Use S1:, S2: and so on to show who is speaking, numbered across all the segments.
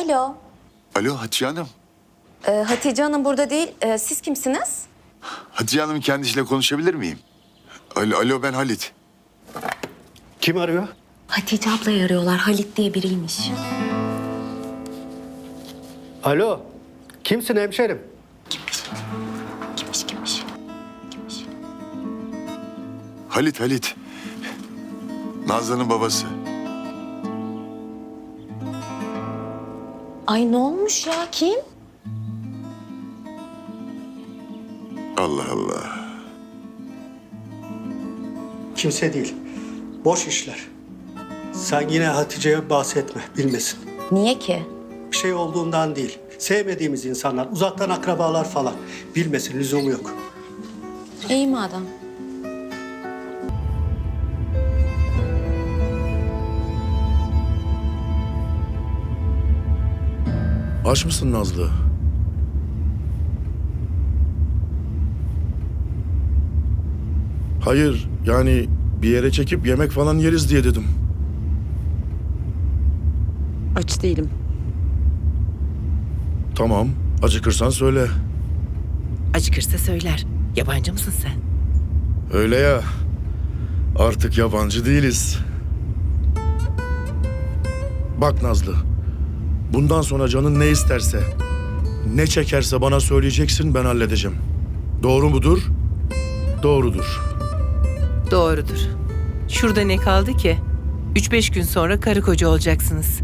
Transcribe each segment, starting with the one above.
S1: Alo.
S2: Alo Hatice Hanım.
S1: Ee, Hatice Hanım burada değil. Ee, siz kimsiniz?
S2: Hatice Hanım'ın kendisiyle konuşabilir miyim? Alo, alo ben Halit.
S3: Kim arıyor?
S1: Hatice ablayı arıyorlar. Halit diye biriymiş.
S3: Alo. Kimsin hemşerim?
S1: Kimmiş? Kimmiş kimmiş? Kimmiş?
S2: Halit, Halit. Nazlı'nın babası.
S1: Ay ne olmuş ya? Kim?
S2: Allah Allah.
S3: Kimse değil. Boş işler. Sen yine Hatice'ye bahsetme, bilmesin.
S1: Niye ki?
S3: Bir şey olduğundan değil. Sevmediğimiz insanlar, uzaktan akrabalar falan. Bilmesin, lüzumu yok.
S1: İyi madem.
S4: Aç mısın Nazlı? Hayır, yani bir yere çekip yemek falan yeriz diye dedim.
S5: Aç değilim.
S4: Tamam, acıkırsan söyle.
S5: Acıkırsa söyler. Yabancı mısın sen?
S4: Öyle ya. Artık yabancı değiliz. Bak Nazlı. Bundan sonra canın ne isterse, ne çekerse bana söyleyeceksin ben halledeceğim. Doğru mudur? Doğrudur.
S5: Doğrudur. Şurada ne kaldı ki? Üç beş gün sonra karı koca olacaksınız.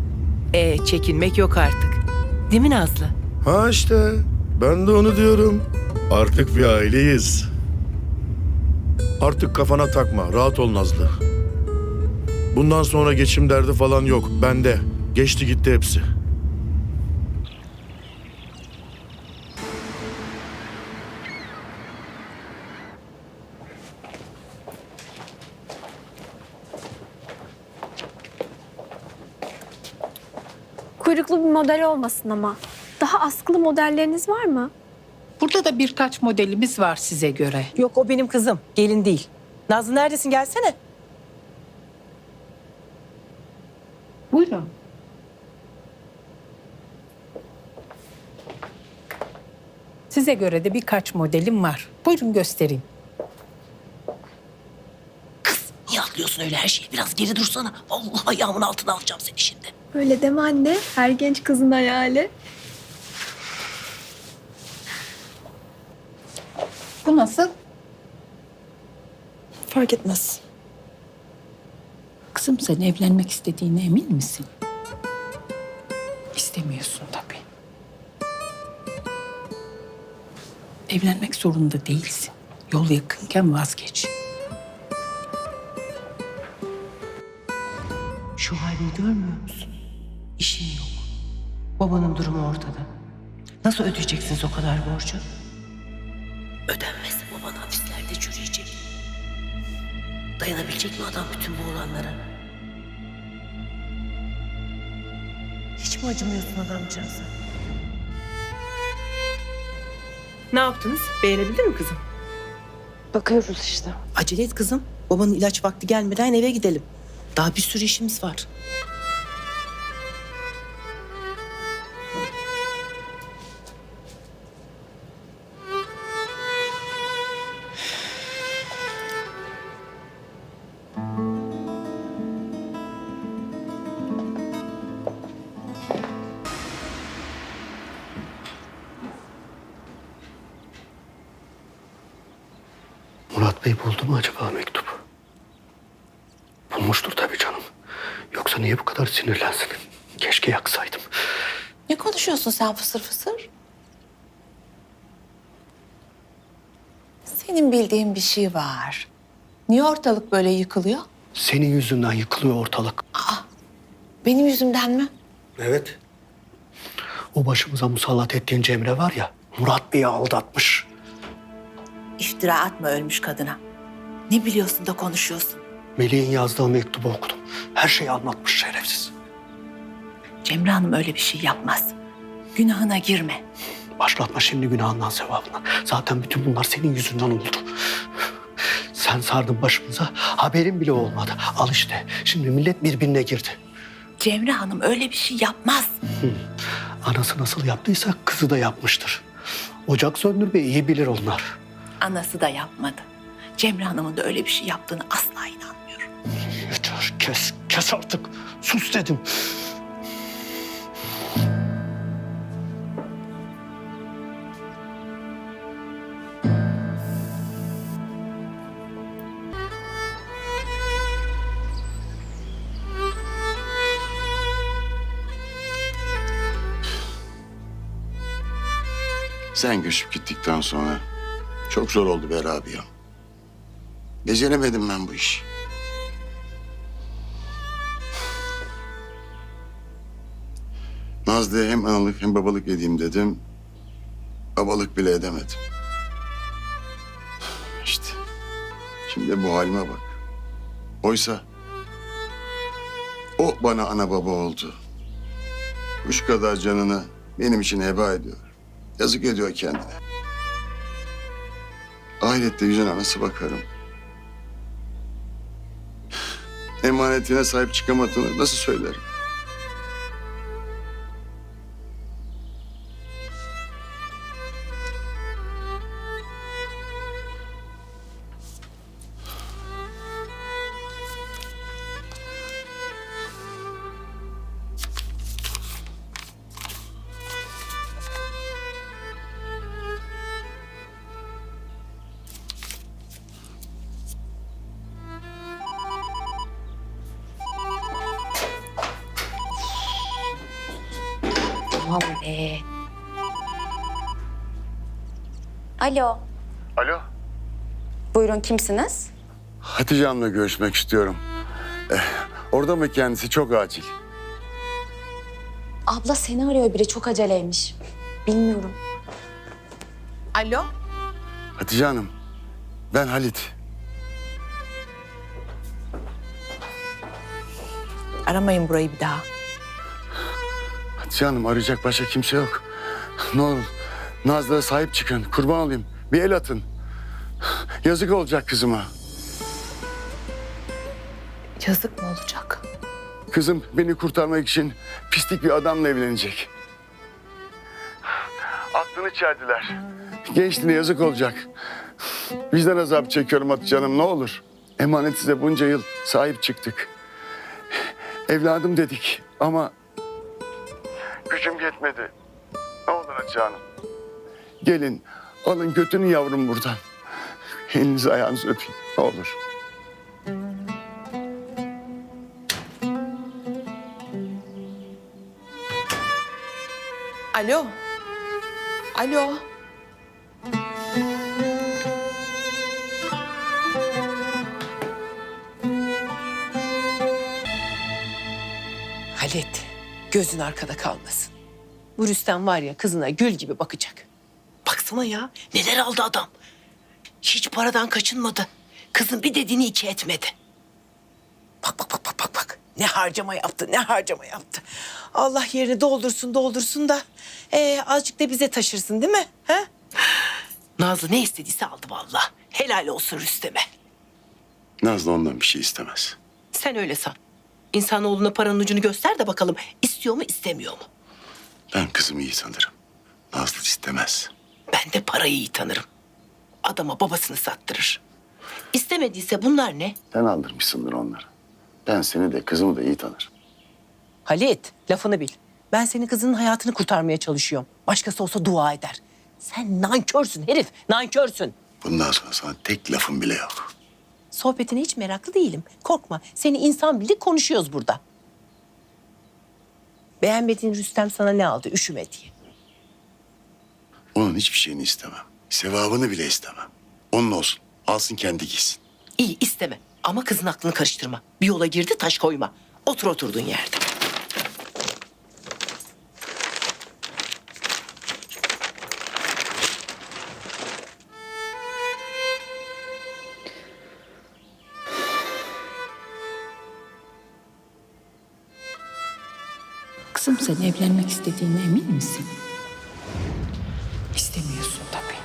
S5: E çekinmek yok artık. Değil mi Nazlı?
S4: Ha işte ben de onu diyorum. Artık bir aileyiz. Artık kafana takma. Rahat ol Nazlı. Bundan sonra geçim derdi falan yok. Bende. Geçti gitti hepsi.
S6: Model olmasın ama. Daha askılı modelleriniz var mı?
S7: Burada da birkaç modelimiz var size göre.
S5: Yok o benim kızım. Gelin değil. Nazlı neredesin gelsene.
S7: Buyurun. Size göre de birkaç modelim var. Buyurun göstereyim.
S5: Niye atlıyorsun öyle her şeyi? Biraz geri dursana. Allah ayağımın altına alacağım seni şimdi.
S6: Öyle deme anne. Her genç kızın hayali.
S7: Bu nasıl?
S5: Fark etmez.
S7: Kızım sen evlenmek istediğine emin misin? İstemiyorsun tabii. Evlenmek zorunda değilsin. Yol yakınken vazgeç.
S5: Şu halini görmüyor musun? İşin yok. Babanın durumu ortada. Nasıl ödeyeceksiniz o kadar borcu? Ödenmezse baban hapislerde çürüyecek. Dayanabilecek mi adam bütün bu olanlara? Hiç mi acımıyorsun adamcağıza? Ne yaptınız? Beğenebildin mi kızım?
S8: Bakıyoruz işte.
S5: Acele et kızım. Babanın ilaç vakti gelmeden eve gidelim. Daha bir sürü işimiz var.
S3: Bey buldu mu acaba mektubu? Bulmuştur tabii canım. Yoksa niye bu kadar sinirlensin? Keşke yaksaydım.
S8: Ne konuşuyorsun sen fısır fısır? Senin bildiğin bir şey var. Niye ortalık böyle yıkılıyor?
S3: Senin yüzünden yıkılıyor ortalık.
S8: Benim yüzümden mi?
S3: Evet. O başımıza musallat ettiğin Cemre var ya, Murat Bey'i aldatmış.
S8: İftira atma ölmüş kadına. Ne biliyorsun da konuşuyorsun?
S3: Melih'in yazdığı mektubu okudum. Her şeyi anlatmış şerefsiz.
S8: Cemre Hanım öyle bir şey yapmaz. Günahına girme.
S3: Başlatma şimdi günahından sevabından. Zaten bütün bunlar senin yüzünden oldu. Sen sardın başımıza, haberin bile olmadı. Al işte, şimdi millet birbirine girdi.
S8: Cemre Hanım öyle bir şey yapmaz.
S3: Anası nasıl yaptıysa kızı da yapmıştır. Ocak söndürmeyi iyi bilir onlar.
S8: Anası da yapmadı. Cemre Hanım'ın da öyle bir şey yaptığını asla inanmıyorum.
S3: Yeter kes, kes artık. Sus dedim.
S2: Sen göçüp gittikten sonra çok zor oldu be Rabia. Beceremedim ben bu işi. Nazlı'ya hem analık hem babalık edeyim dedim. Babalık bile edemedim. İşte şimdi bu halime bak. Oysa o bana ana baba oldu. Kuş kadar canını benim için heba ediyor. Yazık ediyor kendine. Ahirette yüzüne nasıl bakarım? Emanetine sahip çıkamadığını nasıl söylerim?
S1: Tamam be. Alo.
S2: Alo.
S1: Buyurun kimsiniz?
S2: Hatice Hanım'la görüşmek istiyorum. Eh, orada mı kendisi? Çok acil.
S1: Abla seni arıyor biri çok aceleymiş. Bilmiyorum.
S8: Alo?
S2: Hatice Hanım, ben Halit.
S8: Aramayın burayı bir daha.
S2: Hatice Hanım arayacak başka kimse yok. Ne olur Nazlı'ya sahip çıkın. Kurban olayım. Bir el atın. Yazık olacak kızıma.
S8: Yazık mı olacak?
S2: Kızım beni kurtarmak için pislik bir adamla evlenecek. Aklını çeldiler. Gençliğine yazık olacak. Vicdan azabı çekiyorum Hatice Hanım ne olur. Emanet size bunca yıl sahip çıktık. Evladım dedik ama gücüm yetmedi. Ne olur Hatice. Gelin alın götünün yavrum buradan. Elinizi ayağınızı öpeyim ne olur.
S8: Alo? Alo?
S5: Halit, gözün arkada kalmasın. Bu Rüstem var ya kızına gül gibi bakacak. Baksana ya neler aldı adam. Hiç paradan kaçınmadı. Kızın bir dediğini iki etmedi. Bak bak bak bak bak bak. Ne harcama yaptı, ne harcama yaptı. Allah yerini doldursun, doldursun da ee, azıcık da bize taşırsın değil mi? He? Nazlı ne istediyse aldı vallahi. Helal olsun Rüstem'e.
S2: Nazlı ondan bir şey istemez.
S5: Sen öyle san. İnsanoğluna paranın ucunu göster de bakalım istiyor mu istemiyor mu?
S2: Ben kızımı iyi tanırım. Nazlı istemez.
S5: Ben de parayı iyi tanırım. Adama babasını sattırır. İstemediyse bunlar ne?
S2: Sen aldırmışsındır onları. Ben seni de kızımı da iyi tanırım.
S5: Halit, lafını bil. Ben senin kızının hayatını kurtarmaya çalışıyorum. Başkası olsa dua eder. Sen nankörsün herif, nankörsün.
S2: Bundan sonra sana tek lafım bile yok.
S5: Sohbetine hiç meraklı değilim. Korkma, seni insan bildik konuşuyoruz burada. Beğenmediğin Rüstem sana ne aldı üşüme diye.
S2: Onun hiçbir şeyini istemem. Sevabını bile istemem. Onun olsun. Alsın kendi giysin.
S5: İyi isteme ama kızın aklını karıştırma. Bir yola girdi taş koyma. Otur oturduğun yerde.
S7: Kızım sen evlenmek istediğine emin misin? İstemiyorsun tabii.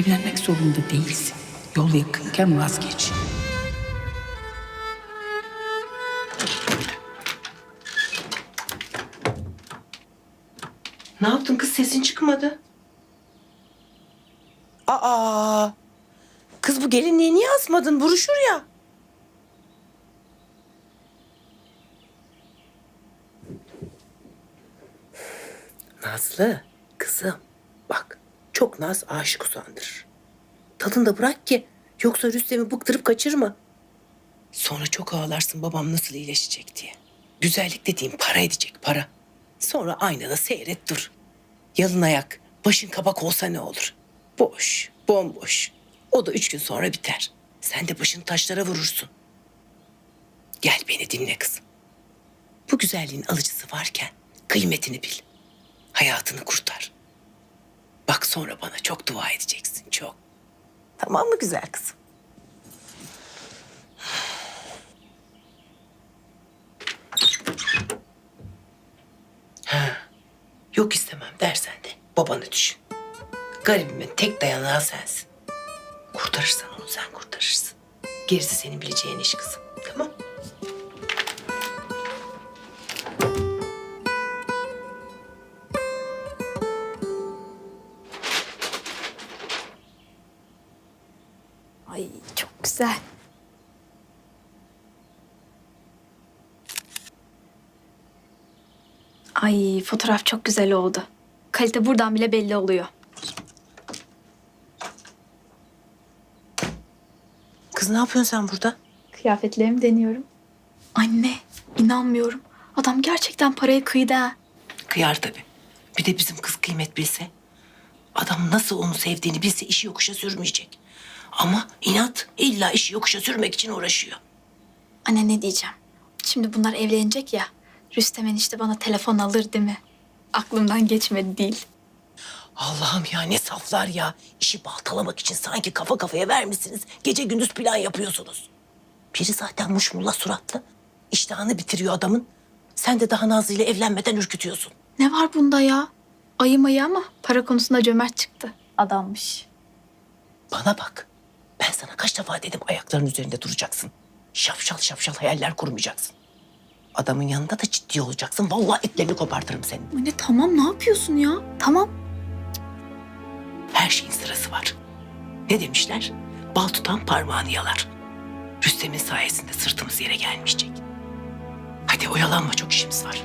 S7: Evlenmek zorunda değilsin. Yol yakınken vazgeç.
S5: Ne yaptın kız sesin çıkmadı. Aa! Kız bu gelinliği niye asmadın? Buruşur ya. Nazlı, kızım bak çok naz aşık usandırır. Tadını da bırak ki yoksa Rüstem'i bıktırıp kaçırma. Sonra çok ağlarsın babam nasıl iyileşecek diye. Güzellik dediğim para edecek para. Sonra aynada seyret dur. Yalın ayak, başın kabak olsa ne olur? Boş, bomboş. O da üç gün sonra biter. Sen de başını taşlara vurursun. Gel beni dinle kızım. Bu güzelliğin alıcısı varken kıymetini bil. Hayatını kurtar. Bak sonra bana çok dua edeceksin, çok. Tamam mı güzel kızım? Ha, yok istemem dersen de babanı düşün. Garibimin tek dayanağı sensin. Kurtarırsan onu sen kurtarırsın. Gerisi senin bileceğin iş kızım. Tamam
S6: Ay güzel. Ay fotoğraf çok güzel oldu. Kalite buradan bile belli oluyor.
S5: Kız ne yapıyorsun sen burada?
S6: Kıyafetlerimi deniyorum. Anne inanmıyorum. Adam gerçekten paraya kıydı ha.
S5: Kıyar tabii. Bir de bizim kız kıymet bilse. Adam nasıl onu sevdiğini bilse işi yokuşa sürmeyecek. Ama inat illa işi yokuşa sürmek için uğraşıyor.
S6: Anne ne diyeceğim? Şimdi bunlar evlenecek ya. Rüstem enişte bana telefon alır değil mi? Aklımdan geçmedi değil.
S5: Allah'ım ya ne saflar ya. İşi baltalamak için sanki kafa kafaya vermişsiniz. Gece gündüz plan yapıyorsunuz. Biri zaten muşmulla suratlı. İştahını bitiriyor adamın. Sen de daha Nazlı ile evlenmeden ürkütüyorsun.
S6: Ne var bunda ya? Ayı mayı ama para konusunda cömert çıktı. Adammış.
S5: Bana bak. Sana kaç defa dedim ayakların üzerinde duracaksın. Şapşal şapşal hayaller kurmayacaksın. Adamın yanında da ciddi olacaksın. Vallahi etlerini kopartırım senin.
S6: Anne tamam ne yapıyorsun ya? Tamam.
S5: Her şeyin sırası var. Ne demişler? Bal tutan parmağını yalar. Rüstem'in sayesinde sırtımız yere gelmeyecek. Hadi oyalanma çok işimiz var.